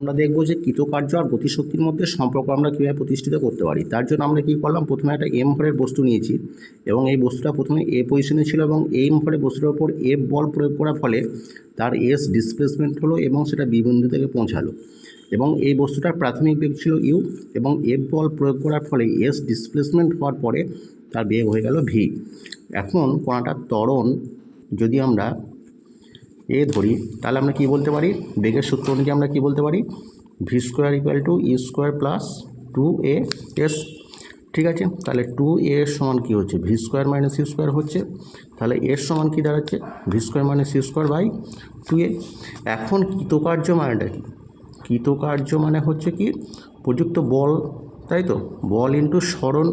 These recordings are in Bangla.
আমরা দেখব যে কৃতকার্য আর গতিশক্তির মধ্যে সম্পর্ক আমরা কীভাবে প্রতিষ্ঠিত করতে পারি। তার জন্য আমরা কী করলাম? প্রথমে একটা এম ভরের বস্তু নিয়েছি এবং এই বস্তুটা প্রথমে এ পজিশনে ছিল এবং এম ভরের বস্তুটার উপর এফ বল প্রয়োগ করার ফলে তার এস ডিসপ্লেসমেন্ট হলো এবং সেটা বি বিন্দু থেকে পৌঁছালো। এবং এই বস্তুটার প্রাথমিক বেগ ছিল ইউ এবং এফ বল প্রয়োগ করার ফলে এস ডিসপ্লেসমেন্ট হওয়ার পরে তার বেগ হয়ে গেল ভি এখন কোনাটার ত্বরণ যদি আমরা এ ধরি, তাহলে আমরা কি বলতে পারি? বেগের সূত্র অনুযায়ী আমরা কি বলতে পারি? V square equal to E square plus two A S ঠিক আছে? তাহলে টু এ সমান কী হচ্ছে? V square minus U square হচ্ছে। তাহলে এর সমান কী দাঁড়াচ্ছে? V square minus U square by two A এখন কৃতকার্য মানেটা কি? কৃতকার্য মানে হচ্ছে কি? প্রযুক্ত বল, তাই তো? বল ইন্টু স্মরণ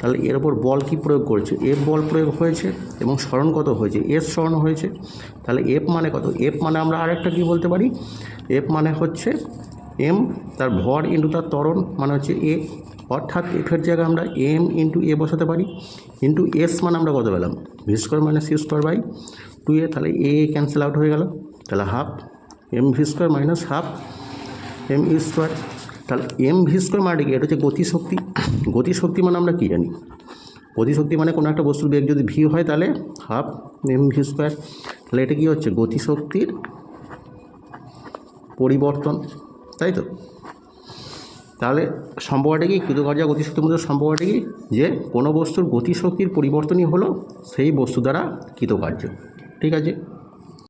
তাহলে এর ওপর বল কি প্রয়োগ করেছে? এফ বল প্রয়োগ হয়েছে এবং স্মরণ কত হয়েছে? এস স্মরণ হয়েছে। তাহলে এফ মানে কত? এফ মানে আমরা আরেকটা কি বলতে পারি? এফ মানে হচ্ছে এম তার ভর ইন্টু তার ত্বরণ মানে হচ্ছে এ। অর্থাৎ এফের জায়গায় আমরা এম ইন্টু এ বসাতে পারি। ইন্টু এস মানে আমরা কত পেলাম? V square minus C square by two A. তাহলে এ ক্যান্সেল আউট হয়ে গেল। তাহলে half M V square minus half M U square. তাহলে এম ভি স্কোয়ার মানে কি এটা হচ্ছে গতিশক্তি। গতিশক্তি মানে আমরা কী জানি? গতিশক্তি মানে কোনো একটা বস্তুর বেগ যদি ভি হয় তাহলে হাফ এম ভি স্কোয়ার তাহলে এটা কী হচ্ছে? গতিশক্তির পরিবর্তন, তাই তো? তাহলে সম্পর্কটা কি? কৃতকার্য গতিশক্তির মধ্যে সম্পর্কটা কি? যে কোনো বস্তুর গতিশক্তির পরিবর্তনই হলো সেই বস্তু দ্বারা কৃতকার্য। ঠিক আছে?